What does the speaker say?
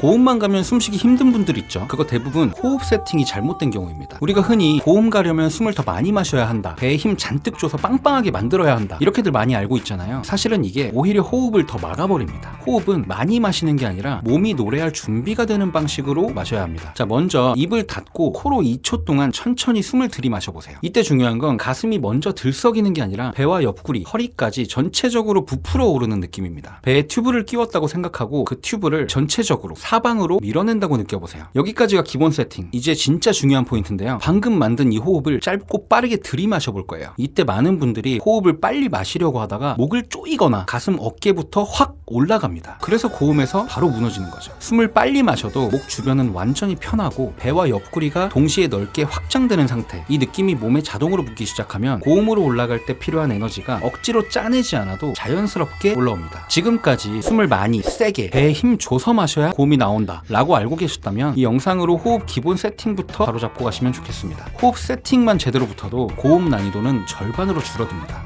고음만 가면 숨쉬기 힘든 분들 있죠. 그거 대부분 호흡 세팅이 잘못된 경우입니다. 우리가 흔히 고음 가려면 숨을 더 많이 마셔야 한다. 배에 힘 잔뜩 줘서 빵빵하게 만들어야 한다. 이렇게들 많이 알고 있잖아요. 사실은 이게 오히려 호흡을 더 막아버립니다. 호흡은 많이 마시는 게 아니라 몸이 노래할 준비가 되는 방식으로 마셔야 합니다. 자, 먼저 입을 닫고 코로 2초 동안 천천히 숨을 들이마셔 보세요. 이때 중요한 건 가슴이 먼저 들썩이는 게 아니라 배와 옆구리, 허리까지 전체적으로 부풀어 오르는 느낌입니다. 배에 튜브를 끼웠다고 생각하고 그 튜브를 전체적으로 사방으로 밀어낸다고 느껴보세요. 여기까지가 기본 세팅. 이제 진짜 중요한 포인트인데요. 방금 만든 이 호흡을 짧고 빠르게 들이마셔 볼 거예요. 이때 많은 분들이 호흡을 빨리 마시려고 하다가 목을 조이거나 가슴 어깨부터 확 올라갑니다. 그래서 고음에서 바로 무너지는 거죠. 숨을 빨리 마셔도 목 주변은 완전히 편하고 배와 옆구리가 동시에 넓게 확장되는 상태. 이 느낌이 몸에 자동으로 붙기 시작하면 고음으로 올라갈 때 필요한 에너지가 억지로 짜내지 않아도 자연스럽게 올라옵니다. 지금까지 숨을 많이 세게 배에 힘 줘서 마셔야 고음이 나온다 라고 알고 계셨다면 이 영상으로 호흡 기본 세팅부터 바로 잡고 가시면 좋겠습니다. 호흡 세팅만 제대로 붙어도 고음 난이도는 절반으로 줄어듭니다.